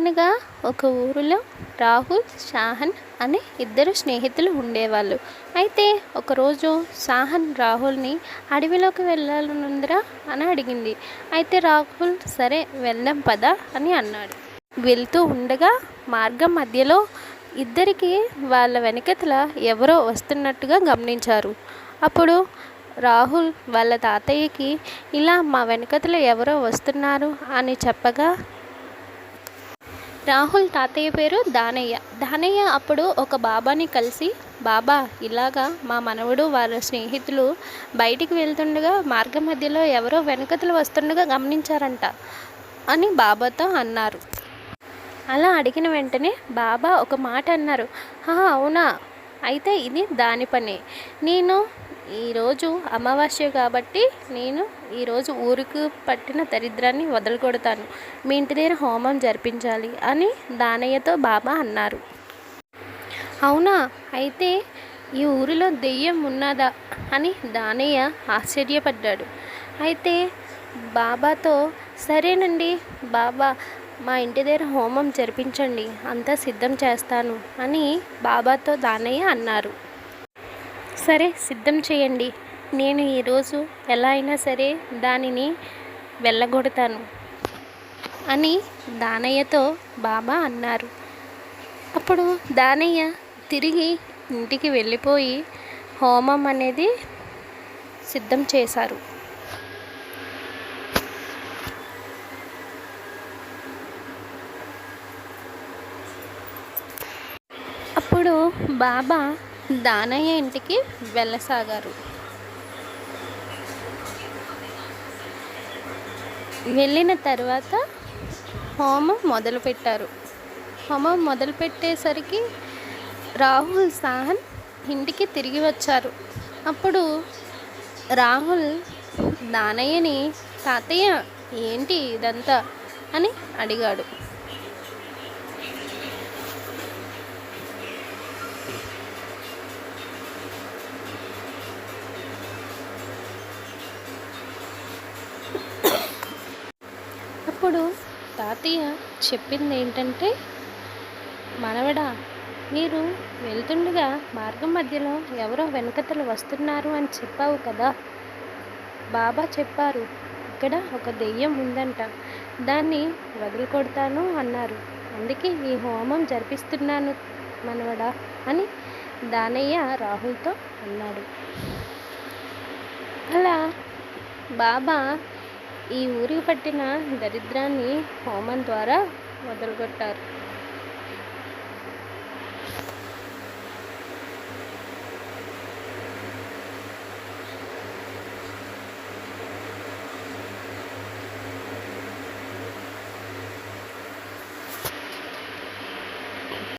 ఒక ఊరిలో రాహుల్ షాహన్ అనే ఇద్దరు స్నేహితులు ఉండేవాళ్ళు. అయితే ఒకరోజు షాహన్ రాహుల్ని అడవిలోకి వెళ్ళాలనుందిరా అని అడిగింది. అయితే రాహుల్ సరే వెళ్దాం పదా అని అన్నాడు. వెళ్తూ ఉండగా మార్గం మధ్యలో ఇద్దరికి వాళ్ళ వెనకతల ఎవరో వస్తున్నట్టుగా గమనించారు. అప్పుడు రాహుల్ వాళ్ళ తాతయ్యకి ఇలా మా వెనకతల ఎవరో వస్తున్నారు అని చెప్పగా రాహుల్ తాతయ్య పేరు దానయ్య. దానయ్య అప్పుడు ఒక బాబాని కలిసి బాబా ఇలాగా మా మనవడు వాళ్ళ స్నేహితులు బయటికి వెళ్తుండగా మార్గ మధ్యలో ఎవరో వెనకతులు వస్తుండగా గమనించారంట అని బాబాతో అన్నారు. అలా అడిగిన వెంటనే బాబా ఒక మాట అన్నారు. "హా, అవునా? అయితే ఇది దాని పని. నేను ఈరోజు అమావాస్య కాబట్టి నేను ఈరోజు ఊరికి పట్టిన దరిద్రాన్ని వదలగొడతాను. మీ ఇంటి దగ్గర హోమం జరిపించాలి అని దానయ్యతో బాబా అన్నారు. అవునా? అయితే ఈ ఊరిలో దెయ్యం ఉన్నదా? అని దానయ్య ఆశ్చర్యపడ్డాడు. అయితే బాబాతో సరేనండి బాబా మా ఇంటి దగ్గర హోమం జరిపించండి అంతా సిద్ధం చేస్తాను అని బాబాతో దానయ్య అన్నారు. సరే సిద్ధం చేయండి. నేను ఈరోజు ఎలా అయినా సరే దానిని వెళ్ళగొడతాను అని దానయ్యతో బాబా అన్నారు. అప్పుడు దానయ్య తిరిగి ఇంటికి వెళ్ళిపోయి హోమం అనేది సిద్ధం చేశారు. అప్పుడు బాబా దానయ్య ఇంటికి వెళ్ళసాగారు. వెళ్ళిన తర్వాత హోమం మొదలుపెట్టారు. హోమం మొదలుపెట్టేసరికి రాహుల్ సాహన్ ఇంటికి తిరిగి వచ్చారు. అప్పుడు రాహుల్ దానయ్యని తాతయ్య ఏంటి ఇదంతా? అని అడిగాడు. అప్పుడు తాతయ్య చెప్పింది ఏంటంటే మనవడా మీరు వెళ్తుండగా మార్గం మధ్యలో ఎవరో వెనకతలు వస్తున్నారు అని చెప్పావు కదా? బాబా చెప్పారు ఇక్కడ ఒక దెయ్యం ఉందంట దాన్ని వదులుకొడతాను అన్నారు. అందుకే ఈ హోమం జరిపిస్తున్నాను మనవడా అని దానయ్య రాహుల్తో అన్నాడు. అలా బాబా ఈ ఊరికి పట్టిన దరిద్రాన్ని హోమం ద్వారా వదలగొట్టారు.